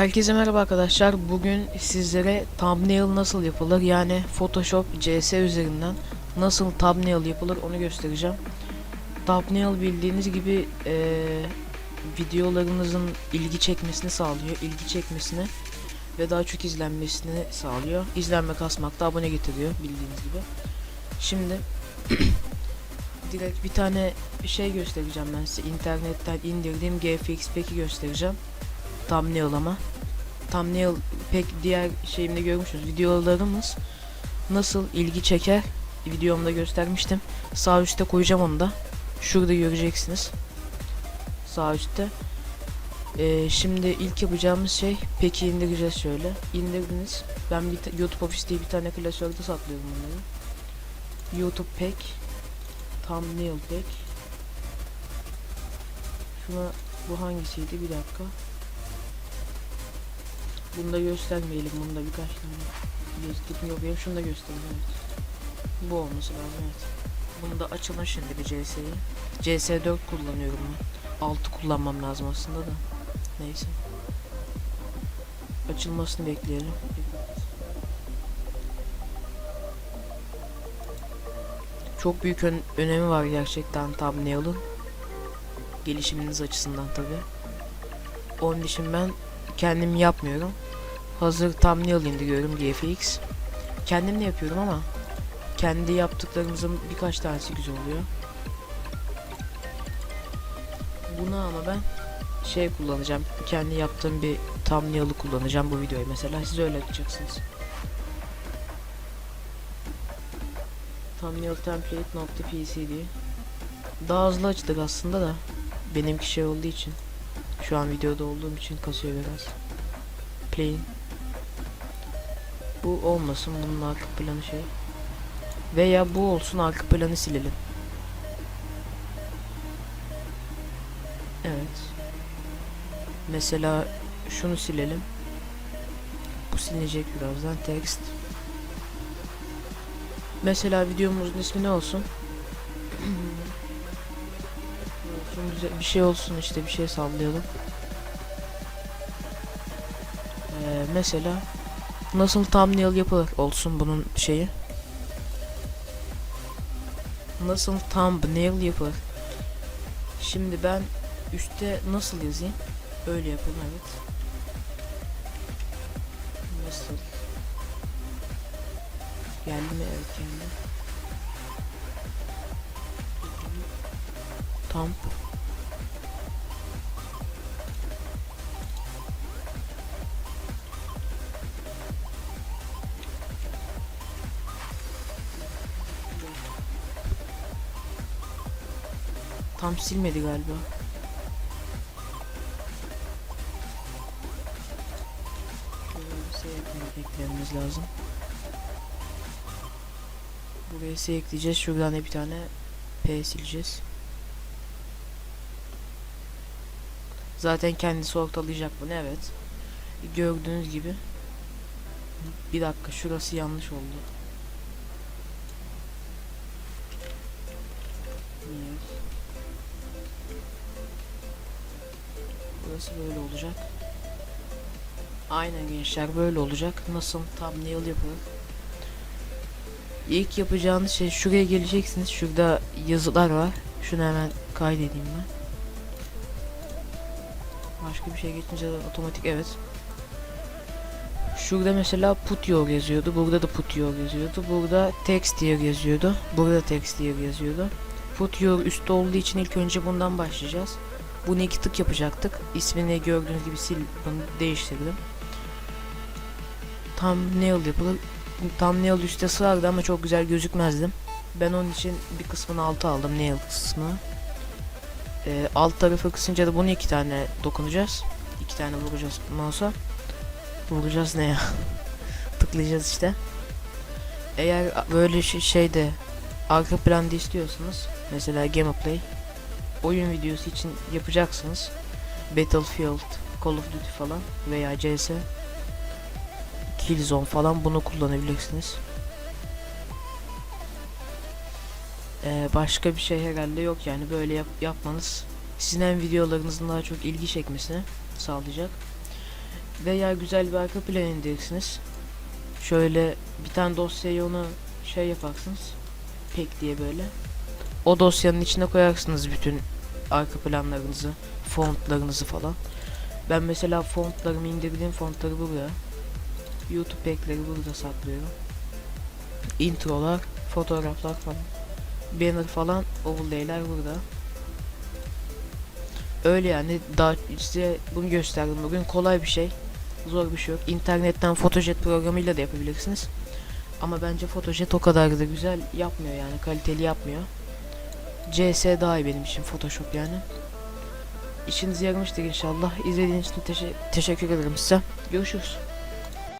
Herkese merhaba arkadaşlar. Bugün sizlere thumbnail nasıl yapılır yani Photoshop CS üzerinden nasıl thumbnail yapılır onu göstereceğim. Thumbnail bildiğiniz gibi eee, videolarınızın ilgi çekmesini sağlıyor. ilgi çekmesini ve daha çok izlenmesini sağlıyor. İzlenme kasmakta abone getiriyor bildiğiniz gibi. Şimdi direkt bir tane şey göstereceğim ben size. internetten indirdiğim GFX Pack'i göstereceğim thumbnail ama. Thumbnail pek diğer şeyimde görmüşsünüz. Videolarımız nasıl ilgi çeker videomda göstermiştim. Sağ üstte koyacağım onu da. Şurada göreceksiniz. Sağ üstte. Ee, şimdi ilk yapacağımız şey peki indireceğiz şöyle. İndirdiniz. Ben bir YouTube Office diye bir tane klasörde saklıyorum bunları. YouTube Pack Thumbnail Pack Şuna bu hangisiydi bir dakika. Bunu da göstermeyelim. Bunda birkaç tane gözlük yok. Ya şunu da göstereyim. Evet. Bu olması lazım evet. Bunu da açalım şimdi bir CS'yi. CS4 kullanıyorum ben. 6 kullanmam lazım aslında da. Neyse. Açılmasını bekleyelim. Çok büyük ön- önemi var gerçekten thumbnail'ın. Gelişiminiz açısından tabi. Onun için ben kendim yapmıyorum. Hazır thumbnail indiriyorum GFX. Kendim de yapıyorum ama kendi yaptıklarımızın birkaç tanesi güzel oluyor. Bunu ama ben şey kullanacağım. Kendi yaptığım bir thumbnail'ı kullanacağım bu videoyu mesela. Siz öyle yapacaksınız. Thumbnail template nokta pc diye. Daha hızlı açtık aslında da benimki şey olduğu için şu an videoda olduğum için kasıyor biraz. Play. Bu olmasın bunun arka planı şey. Veya bu olsun arka planı silelim. Evet. Mesela şunu silelim. Bu silinecek birazdan text. Mesela videomuzun ismi ne olsun? bir şey olsun işte bir şey sallayalım. Ee, mesela nasıl thumbnail yapılır olsun bunun şeyi. Nasıl thumbnail yapılır? Şimdi ben üstte nasıl yazayım? Öyle yapalım evet. Nasıl? Geldi mi? Evet geldi. Thumb Tam silmedi galiba. Bir şey eklememiz lazım. Buraya S ekleyeceğiz. Şuradan da bir tane P sileceğiz. Zaten kendisi ortalayacak bunu evet. Gördüğünüz gibi. Bir dakika şurası yanlış oldu. Burası böyle olacak. Aynen gençler böyle olacak. Nasıl thumbnail yapılır? İlk yapacağınız şey şuraya geleceksiniz. Şurada yazılar var. Şunu hemen kaydedeyim ben. Başka bir şey geçince de otomatik evet. Şurada mesela put your yazıyordu. Burada da put your yazıyordu. Burada text here yazıyordu. Burada text here yazıyordu. Put your üstte olduğu için ilk önce bundan başlayacağız. Bunu iki tık yapacaktık. İsmini gördüğünüz gibi sil bunu değiştirdim. Thumbnail yapılır. Thumbnail üstte sığardı ama çok güzel gözükmezdim. Ben onun için bir kısmını alta aldım nail kısmını. Ee, alt tarafı kısınca da bunu iki tane dokunacağız. İki tane vuracağız mouse'a. Vuracağız ne ya? Tıklayacağız işte. Eğer böyle şey, şeyde arka planda istiyorsanız mesela gameplay oyun videosu için yapacaksınız. Battlefield, Call of Duty falan veya CS Killzone falan bunu kullanabilirsiniz. Ee, başka bir şey herhalde yok yani böyle yap yapmanız sizin videolarınızın daha çok ilgi çekmesini sağlayacak. Veya güzel bir arka plan indirirsiniz. Şöyle bir tane dosyayı onu şey yaparsınız. Pek diye böyle. O dosyanın içine koyarsınız bütün arka planlarınızı, fontlarınızı falan. Ben mesela fontlarımı indirdiğim fontları buraya. YouTube pack'leri burada saklıyorum. Introlar, fotoğraflar falan. Banner falan, overlay'ler burada. Öyle yani daha size bunu gösterdim bugün kolay bir şey. Zor bir şey yok. İnternetten Photojet programıyla da yapabilirsiniz. Ama bence Photojet o kadar da güzel yapmıyor yani kaliteli yapmıyor. CS daha iyi benim için Photoshop yani. İşinize yaramıştır inşallah. İzlediğiniz için teşe- teşekkür ederim size. Görüşürüz.